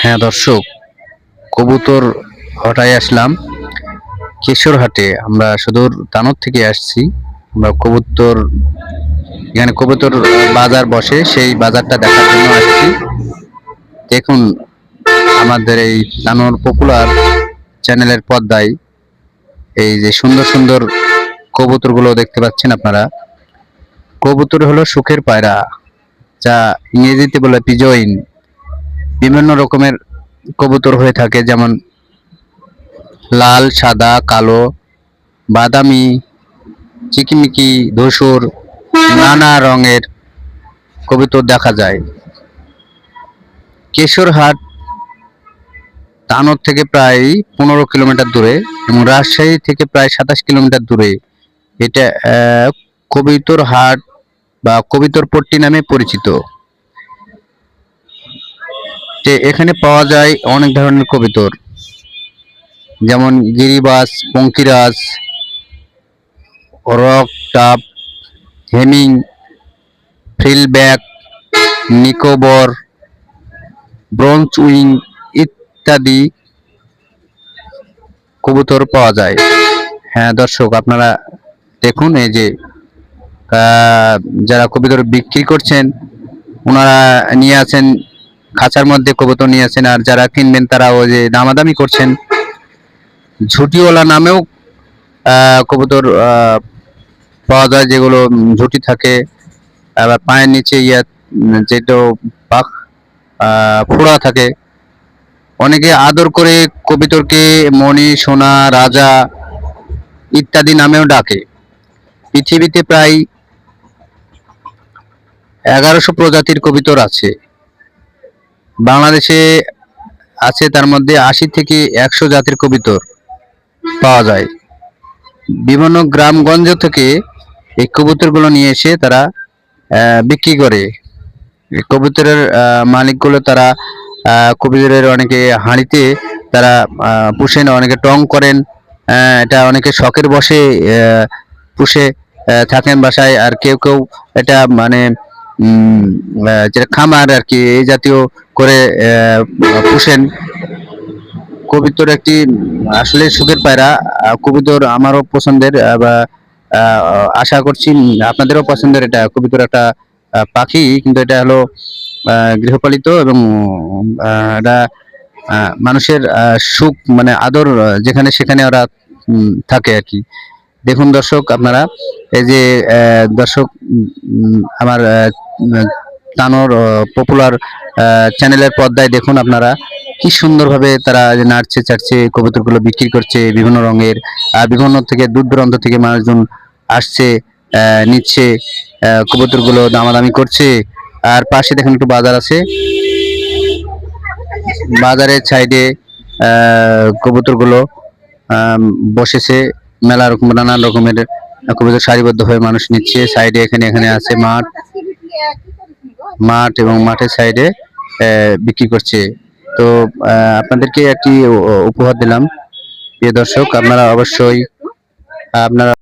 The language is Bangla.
হ্যাঁ দর্শক, কবুতর হটায় আসলাম। কেশরহাটে আমরা সুদূর তানোর থেকে আসছি। আমরা কবুতর, এখানে কবুতর বাজার বসে, সেই বাজারটা দেখার জন্য আসছি। দেখুন, আমাদের এই তানোর পপুলার চ্যানেলের পর্দায় এই যে সুন্দর সুন্দর কবুতরগুলো দেখতে পাচ্ছেন আপনারা। কবুতর হলো সুখের পায়রা, যা ইংরেজিতে বলে পিজইন বিভিন্ন রকমের কবুতর হয়ে থাকে, যেমন লাল, সাদা, কালো, বাদামি, চিকিমিকি, ধূসর, নানা রঙের কবুতর দেখা যায়। কেশরহাট তানোর থেকে প্রায় পনেরো কিলোমিটার দূরে এবং রাজশাহী থেকে প্রায় সাতাশ কিলোমিটার দূরে। এটা কবিতর হাট বা কবিতর পট্টি নামে পরিচিত। যে এখানে পাওয়া যায় অনেক ধরনের কবিতর। যেমন গিরিবাস, পঙ্কিরাজ, রক টাপ, homing, frillback, Nicobar bronze wing ইত্যাদি কবুতর পাওয়া যায়। হ্যাঁ দর্শক, আপনারা দেখুন এই যে যারা কবিতর বিক্রি করছেন, ওনারা নিয়ে আছেন খাঁচার মধ্যে কবুতর নিয়ে আছেন আর যারা কিনবেন তারা ওই যে দামাদামি করছেন। ঝুটিওয়ালা নামেও কবুতর পাওয়া যায় যেগুলো ঝুটি থাকে। আবার পায়ের নিচে ইয়া যেটা আহ, ফোড়া থাকে। অনেকে আদর করে কবিতরকে মণি সোনা রাজা ইত্যাদি নামেও ডাকে। পৃথিবীতে প্রায় এগারোশো প্রজাতির কবিতর আছে। বাংলাদেশে আছে তার মধ্যে আশি থেকে একশো জাতির কবিতর পাওয়া যায়। বিভিন্ন গ্রামগঞ্জ থেকে এই কবুতরগুলো নিয়ে এসে তারা বিক্রি করে। কবুতরের মালিকগুলো তারা কবুতরের অনেকে হাঁড়িতে তারা পুষেন, অনেকে টং করেন এটা অনেকে শখের বসে পুষে থাকেন বাসায়। আর কেউ কেউ এটা মানে যেটা খামার আর কি, এই জাতীয় করে পুষেন। কবিতর একটি, আসলে সুখের পায়রা। কবিতর আমারও পছন্দের বা আশা করছি আপনাদেরও পছন্দের এটা কবিতর একটা পাখি। কিন্তু এটা হলো গৃহপালিত এবং এটা মানুষের সুখ মানে আদর, যেখানে সেখানে ওরা থাকে আর কি। দেখুন দর্শক আপনারা, এই যে দর্শক আমার তানোর পপুলার চ্যানেলের পর্দায় দেখুন আপনারা। কি সুন্দরভাবে তারা নাড়ছে চাটছে কবুতরগুলো বিক্রি করছে, বিভিন্ন রঙের বিভিন্ন থেকে দূর দূরান্ত থেকে মানুষজন আসছে নিচ্ছে কবুতরগুলো দামাদামি করছে। আর পাশে দেখেন একটু বাজার আছে। বাজারের সাইডে কবুতরগুলো বসেছে। মেলা রকম, নানান রকমের কবুতর সারিবদ্ধ হয়ে মানুষ নিচ্ছে। সাইডে এখানে এখানে আছে মাঠ। মাঠ এবং মাঠের সাইডে বিক্রি করছে। তো আপনাদেরকে একটি উপহার দিলাম। প্রিয় দর্শক, আপনারা অবশ্যই, আপনারা